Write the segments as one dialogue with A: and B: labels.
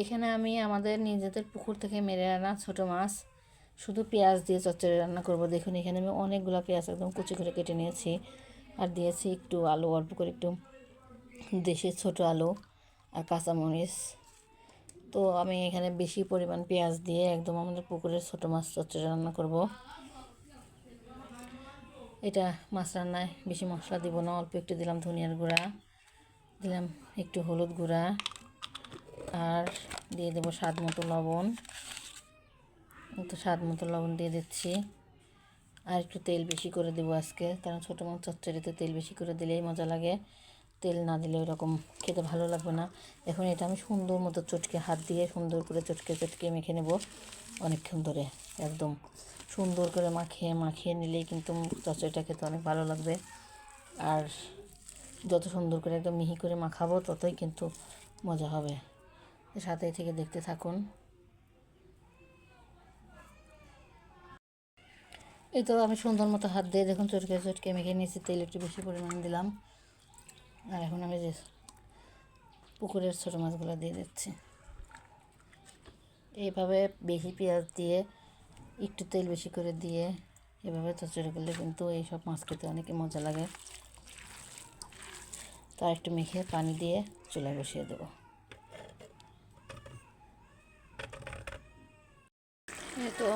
A: এখানে আমি আমাদের নিজেদের পুকুর থেকে মেরে আনা ছোট মাছ। শুধু পেঁয়াজ দিয়ে চচ্চড়ি রান্না করব। দেখুন, এখানে আমি অনেকগুলো পেঁয়াজ একদম কুচি করে কেটে নিয়েছি। আর দিয়েছি একটু আলু, অল্প করে একটু দেশি ছোট আলু আর কাঁচামরিচ। তো আমি এখানে বেশি পরিমাণ পেঁয়াজ দিয়ে একদম আমাদের পুকুরের ছোট মাছ চচ্চড়ি রান্না করব। এটা মাছ রান্নায় বেশি মশলা দিব না, অল্প একটু দিলাম ধনিয়ার গুঁড়া, দিলাম একটু হলুদ গুঁড়া। আর দিয়ে দেবো স্বাদ মতো লবণ। একটু স্বাদ মতো লবণ দিয়ে দিচ্ছি। আর একটু তেল বেশি করে দেবো আজকে, কারণ ছোটো মাছ চচ্চড়িতে তেল বেশি করে দিলেই মজা লাগে। তেল না দিলে ওরকম খেতে ভালো লাগবে না। এখন এটা আমি সুন্দর মতো চটকে হাত দিয়ে সুন্দর করে চটকে চটকে মেখে নেব অনেকক্ষণ ধরে, একদম। সুন্দর করে মাখিয়ে মাখিয়ে নিলেই কিন্তু চচ্চড়িটা খেতে অনেক ভালো লাগবে। আর যত সুন্দর করে একদম মিহি করে মাখাবো, ততই কিন্তু মজা হবে। সাথে থেকে দেখতে থাকুন। এই তো আমি সুন্দর মতো হাত দিয়ে দেখুন চটকে চটকে মেখে নিয়েছি, তেল একটু বেশি পরিমাণ দিলাম। আর এখন আমি যে পুকুরের ছোটো মাছগুলো দিয়ে দিচ্ছি। এইভাবে বেশি পেঁয়াজ দিয়ে একটু তেল বেশি করে দিয়ে এভাবে চচড়ি করলে কিন্তু এইসব মাছ খেতে অনেক মজা লাগে। তা একটু মেখে পানি দিয়ে চুলায় বসিয়ে দেবো। এই তো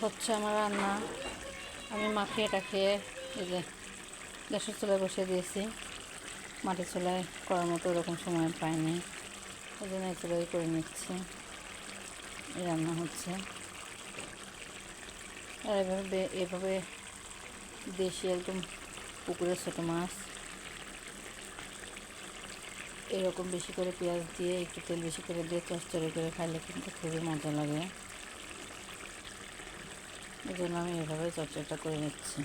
A: হচ্ছে আমার রান্না। আমি মাখিয়ে টাখিয়ে এই যে গ্যাসের চুলায় বসিয়ে দিয়েছি। মাটির চুলায় করার মতো ওরকম সময় পাইনি। ওই জন্য এই চুলাই করে নিচ্ছি। রান্না হচ্ছে। আর এভাবে এভাবে দেশি একদম পুকুরের ছোটো মাছ। এরকম বেশি করে পেঁয়াজ দিয়ে, একটু তেল বেশি করে দিয়ে, চচ্চড়ি করে খাইলে কিন্তু খুবই মজা লাগে। এই জন্য আমি এভাবে চর্চাটা করে নিচ্ছি।